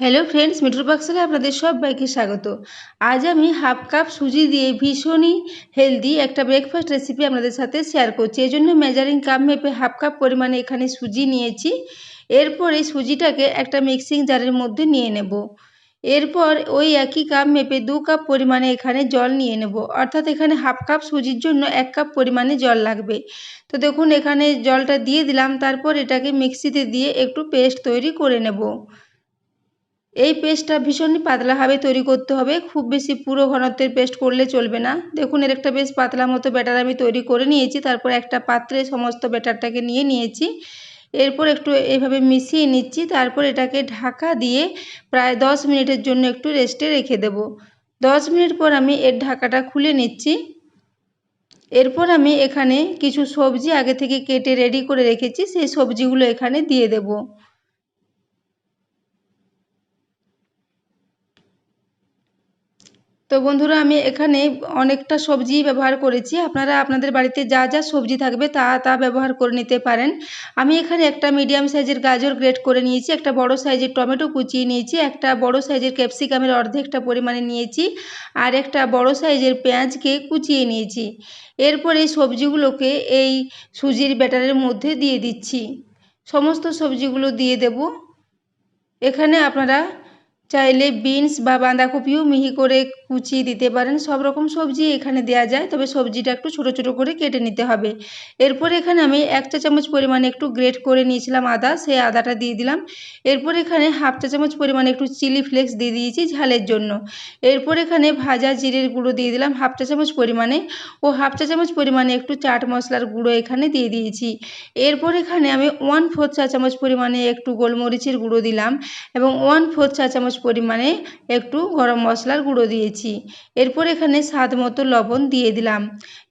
Hello friends মিঠুর পাকশালে আপনাদের সবাইকে স্বাগত। আজ আমি হাফ কাপ সুজি দিয়ে ভীষণই হেলদি একটা ব্রেকফাস্ট রেসিপি আপনাদের সাথে শেয়ার করছি। এই জন্য মেজারিং কাপ মেপে হাফ কাপ পরিমাণে এখানে সুজি নিয়েছি। এরপর এই সুজিটাকে একটা মিক্সিং জারের মধ্যে নিয়ে নেব। এরপর ওই একই কাপ মেপে দু কাপ পরিমাণে এখানে জল নিয়ে নেব। অর্থাৎ এখানে হাফ কাপ সুজির জন্য এক কাপ পরিমাণে জল লাগবে। তো দেখুন এখানে জলটা দিয়ে দিলাম, তারপর এটাকে মিক্সিতে দিয়ে একটু পেস্ট তৈরি করে নেব। এই পেস্টটা ভীষণই পাতলাভাবে তৈরি করতে হবে। খুব বেশি পুরো ঘনত্বের পেস্ট করলে চলবে না। দেখুন, এর একটা বেশ পাতলা মতো ব্যাটার আমি তৈরি করে নিয়েছি। তারপর একটা পাত্রে সমস্ত ব্যাটারটাকে নিয়ে নিয়েছি। এরপর একটু এইভাবে মিশিয়ে নিচ্ছি। তারপর এটাকে ঢাকা দিয়ে প্রায় দশ মিনিটের জন্য একটু রেস্টে রেখে দেব। দশ মিনিট পর আমি এর ঢাকাটা খুলে নিচ্ছি। এরপর আমি এখানে কিছু সবজি আগে থেকে কেটে রেডি করে রেখেছি। সেই সবজিগুলো এখানে দিয়ে দেবো। তো বন্ধুরা, আমি এখানে অনেকটা সবজি ব্যবহার করেছি। আপনারা আপনাদের বাড়িতে যা যা সবজি থাকবে তা তা ব্যবহার করে নিতে পারেন। আমি এখানে একটা মিডিয়াম সাইজের গাজর গ্রেট করে নিয়েছি, একটা বড় সাইজের টমেটো কুচিয়ে নিয়েছি, একটা বড় সাইজের ক্যাপসিকামের অর্ধেকটা পরিমাণে নিয়েছি আর একটা বড় সাইজের পেঁয়াজকে কুচিয়ে নিয়েছি। এরপর এই সবজিগুলোকে এই সুজির ব্যাটারের মধ্যে দিয়ে দিচ্ছি। সমস্ত সবজিগুলো দিয়ে দেব। এখানে আপনারা চাইলে বিনস বা বাঁধাকপিও মিহি করে কুচিয়ে দিতে পারেন। সব রকম সবজি এখানে দেওয়া যায়, তবে সবজিটা একটু ছোটো ছোটো করে কেটে নিতে হবে। এরপর এখানে আমি এক চা চামচ পরিমাণে একটু গ্রেট করে নিয়েছিলাম আদা সেই আদাটা দিয়ে দিলাম। এরপর এখানে হাফ চা চামচ পরিমাণে একটু চিলি ফ্লেক্স দিয়ে দিয়েছি ঝালের জন্য। এরপর এখানে ভাজা জিরের গুঁড়ো দিয়ে দিলাম হাফ চা চামচ পরিমাণে ও হাফ চা চামচ পরিমাণে একটু চাট মশলার গুঁড়ো এখানে দিয়ে দিয়েছি। এরপর এখানে আমি ওয়ান ফোর চা চামচ পরিমাণে একটু গোলমরিচের গুঁড়ো দিলাম এবং ওয়ান ফোর চা চামচ পরিমাণে একটু গরম মশলার গুঁড়ো দিয়েছি। এরপর এখানে স্বাদ মতো লবণ দিয়ে দিলাম।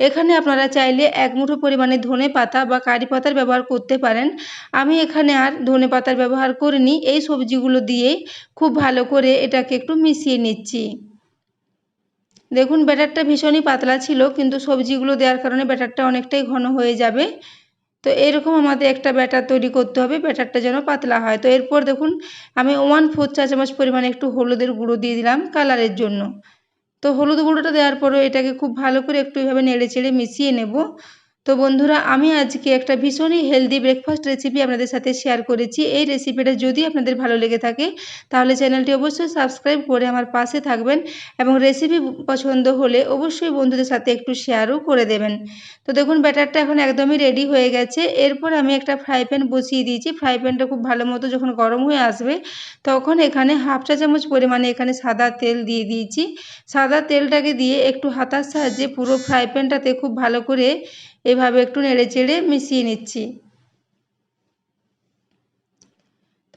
এখানে আপনারা চাইলে এক মুঠো পরিমাণে ধনে পাতা বা কারি পাতার ব্যবহার করতে পারেন। আমি এখানে আর ধনে পাতার ব্যবহার করিনি। এই সবজিগুলো দিয়ে খুব ভালো করে এটাকে একটু মিশিয়ে নিচ্ছি। দেখুন, ব্যাটারটা ভীষণই পাতলা ছিল, কিন্তু সবজিগুলো দেওয়ার কারণে ব্যাটারটা অনেকটাই ঘন হয়ে যাবে। তো এরকম আমাদের একটা ব্যাটার তৈরি করতে হবে, ব্যাটারটা যেন পাতলা হয়। তো এরপর দেখুন, আমি ওয়ান ফোর চা চামচ পরিমাণে একটু হলুদের গুঁড়ো দিয়ে দিলাম কালারের জন্য। তো হলুদ গুঁড়োটা দেওয়ার পরও এটাকে খুব ভালো করে একটু এভাবে নেড়ে চেড়ে মিশিয়ে নেব। তো বন্ধুরা, আমি আজকে একটা ভীষণই হেলদি ব্রেকফাস্ট রেসিপি আপনাদের সাথে শেয়ার করেছি। এই রেসিপিটা যদি আপনাদের ভালো লেগে থাকে, তাহলে চ্যানেলটি অবশ্যই সাবস্ক্রাইব করে আমার পাশে থাকবেন এবং রেসিপি পছন্দ হলে অবশ্যই বন্ধুদের সাথে একটু শেয়ারও করে দেবেন। তো দেখুন ব্যাটারটা এখন একদমই রেডি হয়ে গেছে। এরপর আমি একটা ফ্রাই প্যান বসিয়ে দিয়েছি। ফ্রাই প্যানটা খুব ভালো মতো যখন গরম হয়ে আসবে, তখন এখানে হাফ চা চামচ পরিমাণে এখানে সাদা তেল দিয়ে দিয়েছি। সাদা তেলটাকে দিয়ে একটু হাতার সাহায্যে পুরো ফ্রাই প্যানটাতে খুব ভালো করে এভাবে একটু নেড়ে চেড়ে মিশিয়ে নিচ্ছি।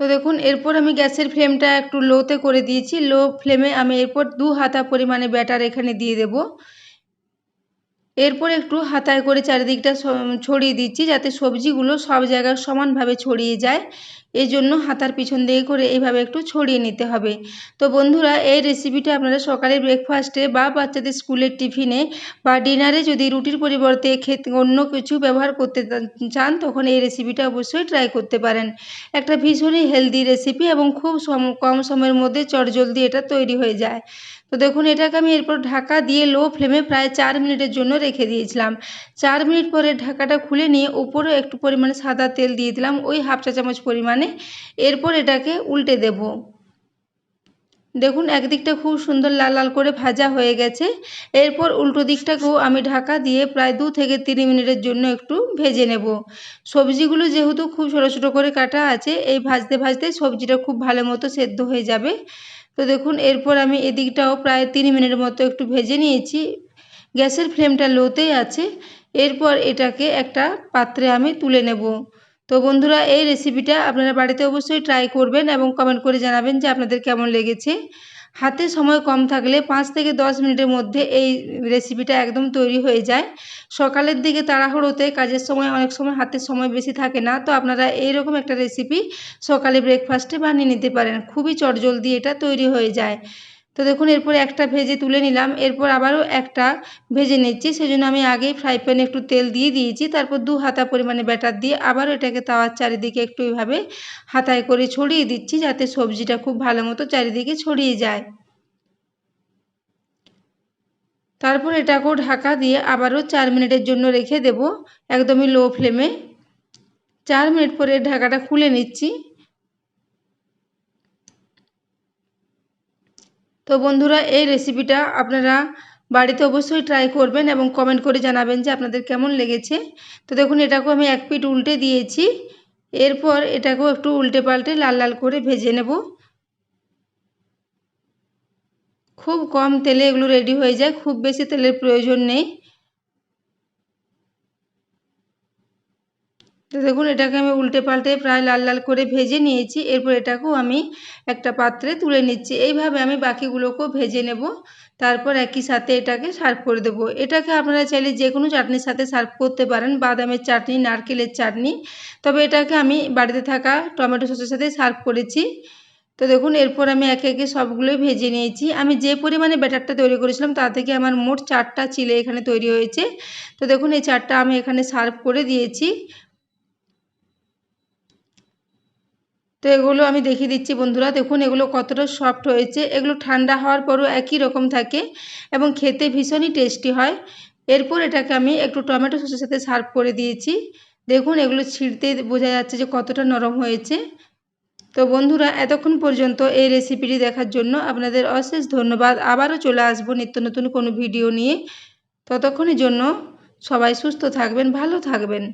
তো দেখুন, এরপর আমি গ্যাসের ফ্লেমটা একটু লোতে করে দিয়েছি। লো ফ্লেমে আমি এরপর দু হাতা পরিমাণে ব্যাটার এখানে দিয়ে দেব। এরপর একটু হাতায় করে চারিদিকটা ছড়িয়ে দিচ্ছি যাতে সবজিগুলো সব জায়গায় সমানভাবে ছড়িয়ে যায়। এই জন্য হাতার পিছন দিকে করে এইভাবে একটু ছড়িয়ে নিতে হবে। তো বন্ধুরা, এই রেসিপিটা আপনারা সকালে ব্রেকফাস্টে বা বাচ্চাদের স্কুলের টিফিনে বা ডিনারে যদি রুটির পরিবর্তে খেতে, অন্য কিছু ব্যবহার করতে চান তখন এই রেসিপিটা অবশ্যই ট্রাই করতে পারেন। একটা ভীষণই হেলদি রেসিপি এবং খুব কম সময়ের মধ্যে চটজলদি এটা তৈরি হয়ে যায়। তো দেখুন, এটাকে আমি এরপর ঢাকা দিয়ে লো ফ্লেমে প্রায় চার মিনিটের জন্য রেখে দিয়েছিলাম। চার মিনিট পরে ঢাকাটা খুলে নিয়ে উপরেও একটু পরিমাণে সাদা তেল দিয়ে দিলাম, ওই হাফ চা চামচ পরিমাণে। এরপর এটাকে উল্টে দেব। দেখুন, একদিকটা খুব সুন্দর লাল লাল করে ভাজা হয়ে গেছে। এরপর উল্টো দিকটাকেও আমি ঢাকা দিয়ে প্রায় দু থেকে তিন মিনিটের জন্য একটু ভেজে নেব। সবজিগুলো যেহেতু খুব ছোটো ছোটো করে কাটা আছে, এই ভাজতে ভাজতে সবজিটা খুব ভালো মতো সেদ্ধ হয়ে যাবে। তো দেখুন, এরপর আমি এদিকটাও প্রায় তিন মিনিট মতো একটু ভেজে নিয়েছি। গ্যাসের ফ্লেমটা লোতেই আছে। এরপর এটাকে একটা পাত্রে আমি তুলে নেব। তো বন্ধুরা, এই রেসিপিটা আপনারা বাড়িতে অবশ্যই ট্রাই করবেন এবং কমেন্ট করে জানাবেন যে আপনাদের কেমন লেগেছে। হাতে সময় কম থাকলে পাঁচ থেকে দশ মিনিটের মধ্যে এই রেসিপিটা একদম তৈরি হয়ে যায়। সকালের দিকে তাড়াহুড়োতে কাজের সময় অনেক সময় হাতে সময় বেশি থাকে না, তো আপনারা এইরকম একটা রেসিপি সকালে ব্রেকফাস্টে বানিয়ে নিতে পারেন। খুবই চটজলদি এটা তৈরি হয়ে যায়। তো দেখুন, এরপর একটা ভেজে তুলে নিলাম। এরপর আবারও একটা ভেজে নিচ্ছি। সেজন্য আমি আগেই ফ্রাই প্যানে একটু তেল দিয়ে দিয়েছি। তারপর দু হাতা পরিমাণে ব্যাটার দিয়ে আবারও এটাকে তাওয়ার চারিদিকে একটু এইভাবে হাতায় করে ছড়িয়ে দিচ্ছি, যাতে সবজিটা খুব ভালো মতো চারিদিকে ছড়িয়ে যায়। তারপর এটাকেও ঢাকা দিয়ে আবারও চার মিনিটের জন্য রেখে দেব একদমই লো ফ্লেমে চার মিনিট পরে ঢাকাটা খুলে নিচ্ছি। তো বন্ধুরা, এই রেসিপিটা আপনারা বাড়িতে অবশ্যই ট্রাই করবেন এবং কমেন্ট করে জানাবেন যে আপনাদের কেমন লেগেছে। তো দেখুন, এটাকেও আমি এক পিট উল্টে দিয়েছি। এরপর এটাকেও একটু উল্টে পাল্টে লাল লাল করে ভেজে নেব। খুব কম তেলে এগুলো রেডি হয়ে যায়। খুব বেশি তেলের প্রয়োজন নেই। তো দেখুন, এটাকে আমি উল্টে পাল্টে প্রায় লাল লাল করে ভেজে নিয়েছি। এরপর এটাকেও আমি একটা পাত্রে তুলে নিচ্ছি। এইভাবে আমি বাকিগুলোকেও ভেজে নেব। তারপর একই সাথে এটাকে সার্ভ করে দেবো। এটাকে আপনারা চাইলে যে কোনো চাটনির সাথে সার্ভ করতে পারেন। বাদামের চাটনি, নারকেলের চাটনি। তবে এটাকে আমি বাড়িতে থাকা টমেটো সসের সাথে সার্ভ করেছি। তো দেখুন, এরপর আমি একে একে সবগুলোই ভেজে নিয়েছি। আমি যে পরিমাণে ব্যাটারটা তৈরি করেছিলাম, তা থেকে আমার মোট চারটা চিলে এখানে তৈরি হয়েছে। তো দেখুন, এই চারটা আমি এখানে সার্ভ করে দিয়েছি। তো এগুলো আমি দেখিয়ে দিচ্ছি বন্ধুরা। দেখুন, এগুলো কতটা সফট হয়েছে। এগুলো ঠান্ডা হওয়ার পরও একই রকম থাকে এবং খেতে ভীষণই টেস্টি হয়। এরপর এটাকে আমি একটু টমেটো সসের সাথে সার্ভ করে দিয়েছি। দেখুন, এগুলো ছিঁড়তে বোঝা যাচ্ছে যে কতটা নরম হয়েছে। তো বন্ধুরা, এতক্ষণ পর্যন্ত এই রেসিপিটি দেখার জন্য আপনাদের অশেষ ধন্যবাদ। আবারও চলে আসব নিত্য নতুন কোনো ভিডিও নিয়ে। ততক্ষণের জন্য সবাই সুস্থ থাকবেন, ভালো থাকবেন।